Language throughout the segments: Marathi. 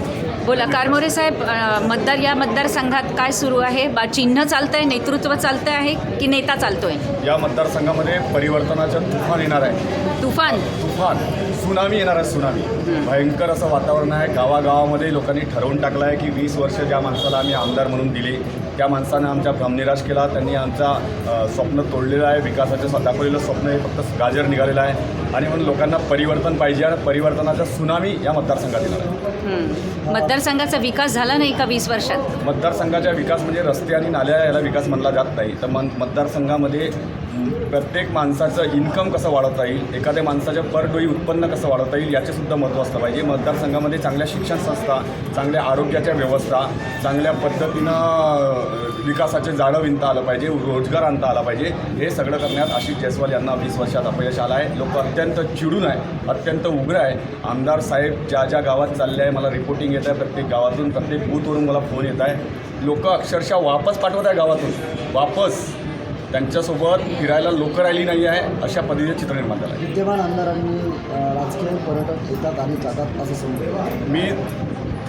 Thank you. बोला कारमोरे साहेब मतदार या मतदारसंघात काय सुरू आहे? बा चिन्ह चालतंय नेतृत्व चालतंय आहे की नेता चालतोय? या मतदारसंघामध्ये परिवर्तनाचं तुफान येणार आहे. तुफान? तुफान सुनामी येणार आहे सुनामी. भयंकर असं वातावरण आहे. गावागावामध्ये लोकांनी ठरवून टाकलं आहे की वीस वर्ष ज्या माणसाला आम्ही आमदार म्हणून दिली त्या माणसानं आमचा भ्रमनिराश केला. त्यांनी आमचा स्वप्न तोडलेलं आहे. विकासाचं दाखवलेलं स्वप्न हे फक्त गाजर निघालेलं आहे. आणि म्हणून लोकांना परिवर्तन पाहिजे आणि परिवर्तनाचा सुनामी या मतदारसंघात येणार आहे. मतदारसंघाचा विकास झाला नाही का वीस वर्षात? मतदारसंघाचा विकास म्हणजे रस्ते आणि नाल्या याला विकास म्हणला जात नाही. तर मन मतदारसंघामध्ये प्रत्येक माणसाचं इन्कम कसं वाढवता येईल एखाद्या माणसाच्या पर डोई उत्पन्न कसं वाढवता येईल याचेसुद्धा महत्त्व असलं पाहिजे. मतदारसंघामध्ये चांगल्या शिक्षण संस्था चांगल्या आरोग्याच्या व्यवस्था चांगल्या पद्धतीनं विकासाचे जाळं विणता आलं पाहिजे रोजगार आणता आला पाहिजे हे सगळं करण्यात आशिष जयस्वाल यांना वीस वर्षात अपयश आलं आहे. लोक अत्यंत चिडून आहे अत्यंत उग्र आहे. आमदार साहेब ज्या ज्या गावात चालले आहे मला रिपोर्टिंग येत आहे प्रत्येक गावातून प्रत्येक बूथवरून मला फोन येत आहे. लोक अक्षरशः वापस पाठवत आहे गावातून. वापस. त्यांच्यासोबत फिरायला लोक राहिली नाही आहे अशा पद्धतीचे चित्र निर्माण झालं. आहे विद्यमान आमदारांनी राजकीय पर्यटक येतात आणि जातात असं समजलं मी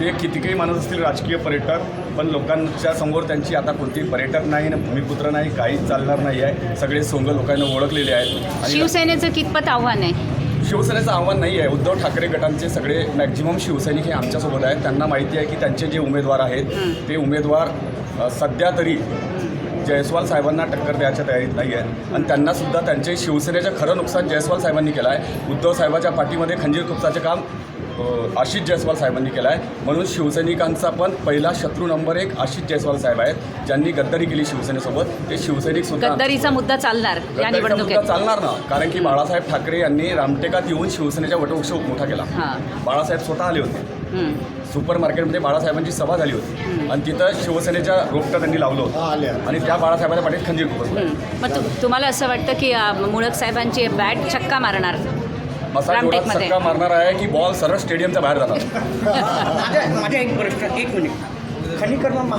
ते कितीकही माणूस असतील राजकीय पर्यटक पण लोकांच्या समोर त्यांची आता कोणतीही पर्यटक नाही ना भूमिपुत्र नाही काहीच चालणार नाही आहे. सगळे सोंग लोकांना ओळखलेले आहेत. आणि शिवसेनेचं कितपत आव्हान आहे? शिवसेनेचं आव्हान नाही आहे. उद्धव ठाकरे गटांचे सगळे मॅक्झिमम शिवसैनिक हे आमच्यासोबत आहेत. त्यांना माहिती आहे की त्यांचे जे उमेदवार आहेत ते उमेदवार सध्या तरी जयस्वाल साहेबांना टक्कर द्यायच्या तयारीत नाही आहे आणि त्यांनासुद्धा त्यांचे शिवसेनेचं खरं नुकसान जयस्वाल साहेबांनी केलं आहे उद्धव साहेबाच्या पाठीमध्ये खंजीर खुपसाचे काम आशिष जयस्वाल साहेबांनी केलं आहे म्हणून शिवसैनिकांचा पण पहिला शत्रू नंबर एक आशिष जयस्वाल साहेब आहेत. ज्यांनी गद्दारी केली शिवसेनेसोबत. ते शिवसैनिक सुद्धा गद्दारीचा मुद्दा चालणार या गद्दारीचा मुद्दा निवडणुकीत. चालणार ना. कारण की बाळासाहेब ठाकरे यांनी रामटेकात येऊन शिवसेनेच्या वटवृक्ष मोठा केला. हां. बाळासाहेब स्वतः आले होते. हं. सुपर मार्केटमध्ये बाळासाहेबांची सभा झाली होती. आणि तिथं शिवसेनेच्या रोपटं त्यांनी लावलं होतं. आणि त्या बाळासाहेबांच्या पाठीत खंजीर हं. मग तु- तुम्हाला असं वाटतं की अ, मुळक साहेबांची बॅट छक्का मारणार? असा जोरात रामटेकमध्ये. मारणार आहे की बॉल सरळ स्टेडियमच्या बाहेर जातात माझा माझा एक प्रश्न एक मिनिट खनिकर्म